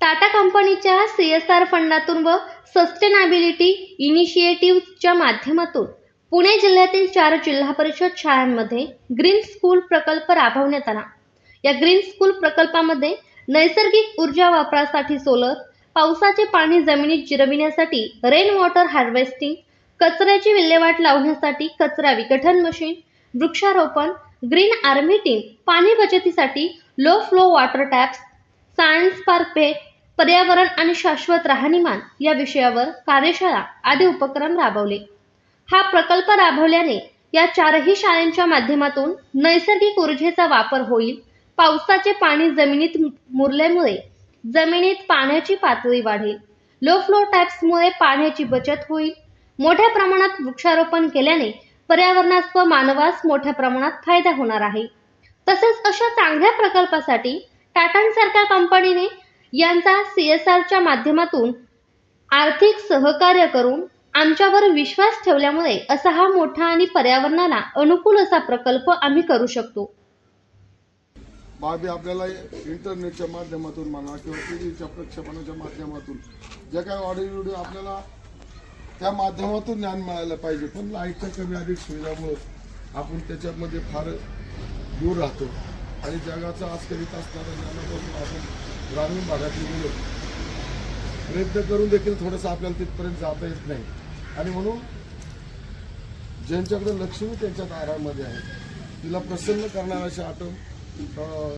टाटा कंपनीच्या C S R फंडातून व सस्टेनाबिलिटी इनिशिएटिव्हच्या माध्यमातून पुणे जिल्ह्यातील चार जिल्हा परिषद शाळांमध्ये ग्रीन स्कूल प्रकल्प राबवण्यात आला. या ग्रीन स्कूल प्रकल्पामध्ये नैसर्गिक ऊर्जा वापरासाठी सोलर पावसाचे पाणी जमिनीत जिरविण्यासाठी रेन वॉटर हार्वेस्टिंग कचऱ्याची विल्हेवाट लावण्यासाठी कचरा विघटन मशीन वृक्षारोपण ग्रीन आर्मी टीम पाणी बचतीसाठी low flow water taps science park भेट पर्यावरण आणि शाश्वत राहणीमान या विषयावर कार्यशाळा आदी उपक्रम राबवले. हा प्रकल्प राबवल्याने या चारही शाळांच्या माध्यमातून नैसर्गिक ऊर्जेचा वापर होईल. पावसाचे पाणी जमिनीत मुरल्यामुळे जमिनीत पाण्याची पातळी वाढेल. लो फ्लो टॅप्समुळे पाण्याची बचत होईल. मोठ्या प्रमाणात वृक्षारोपण केल्याने पर्यावरणास व मानवास मोठ्या प्रमाणात फायदा होणार आहे. तसेच अशा चांगल्या प्रकल्पासाठी टाटांसारख्या कंपनीने यांचा सी एस आरच्या माध्यमातून आर्थिक सहकार्य करून आमच्यावर विश्वास ठेवल्यामुळे असा हा मोठा आणि पर्यावरणाला अनुकूल असा प्रकल्प आम्ही करू शकतो. बाबी आपल्याला इंटरनेटच्या माध्यमातून म्हणा किंवा टी व्हीच्या प्रक्षेपणाच्या माध्यमातून जे काही ऑडिओ व्हिडिओ आपल्याला त्या माध्यमातून ज्ञान मिळालं पाहिजे. पण लाईटच्या कमी अधिक सुविधामुळं आपण त्याच्यामध्ये फार दूर राहतो. आणि जगाचा आज करीत असणारा ज्ञानापासून आपण ग्रामीण भागातील मुलं प्रयत्न करून देखील थोडंसं आपल्याला तिथपर्यंत जाता येत नाही. आणि म्हणून ज्यांच्याकडे लक्ष्मी त्यांच्या दारामध्ये आहे तिला प्रसन्न करणारा अशी आटम